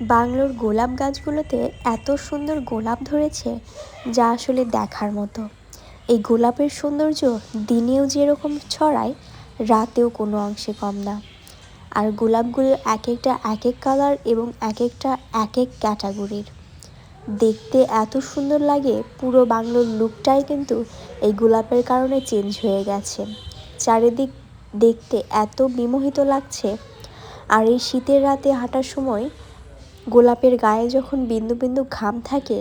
বাংলোর গোলাপ গাছগুলোতে এত সুন্দর গোলাপ ধরেছে যা আসলে দেখার মতো। এই গোলাপের সৌন্দর্য দিনেও যেরকম ছড়ায়, রাতেও কোনো অংশে কম না। আর গোলাপগুলো এক একটা এক এক কালার এবং এক একটা এক এক ক্যাটাগরির। দেখতে এত সুন্দর লাগে, পুরো বাংলোর লুকটাই কিন্তু এই গোলাপের কারণে চেঞ্জ হয়ে গেছে। চারিদিক দেখতে এত বিমোহিত লাগছে। আর এই শীতের রাতে হাঁটার সময় গোলাপের গায়ে যখন বিন্দু বিন্দু ঘাম থাকে,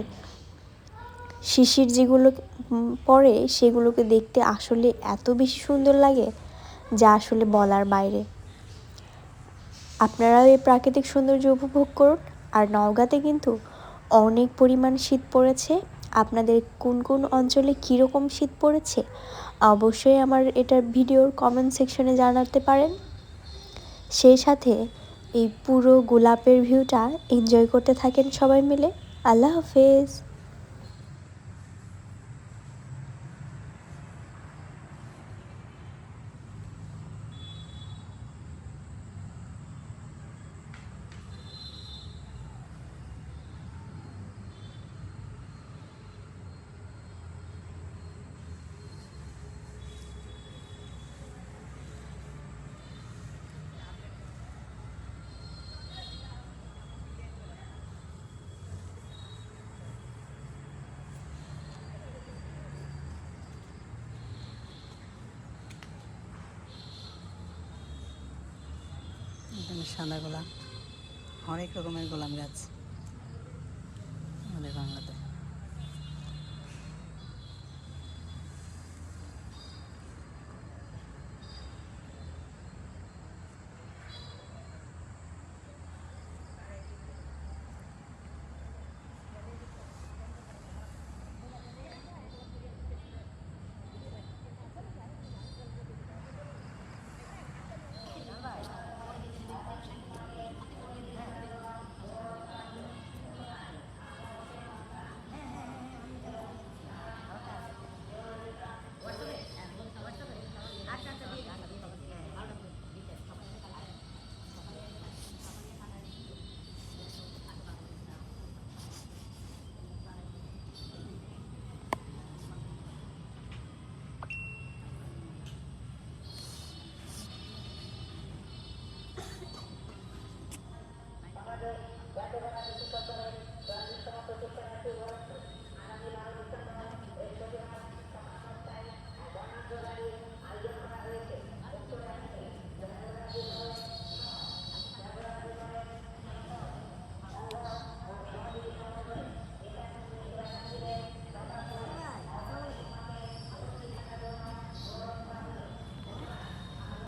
শিশির যেগুলো পড়ে সেগুলোকে দেখতে আসলে এত বেশি সুন্দর লাগে যা আসলে বলার বাইরে। আপনারাও এই প্রাকৃতিক সৌন্দর্য উপভোগ করুন। আর নওগাঁতে কিন্তু অনেক পরিমাণ শীত পড়েছে। আপনাদের কোন কোন অঞ্চলে কীরকম শীত পড়েছে, অবশ্যই আমার এটার ভিডিওর কমেন্ট সেকশনে জানাতে পারেন। সেই সাথে এই পুরো গোলাপের ভিউটা এনজয় করতে থাকেন সবাই মিলে। আল্লাহ হাফেজ। এখানে সাদা গোলাপ। অনেক রকমের গোলাপ গাছ।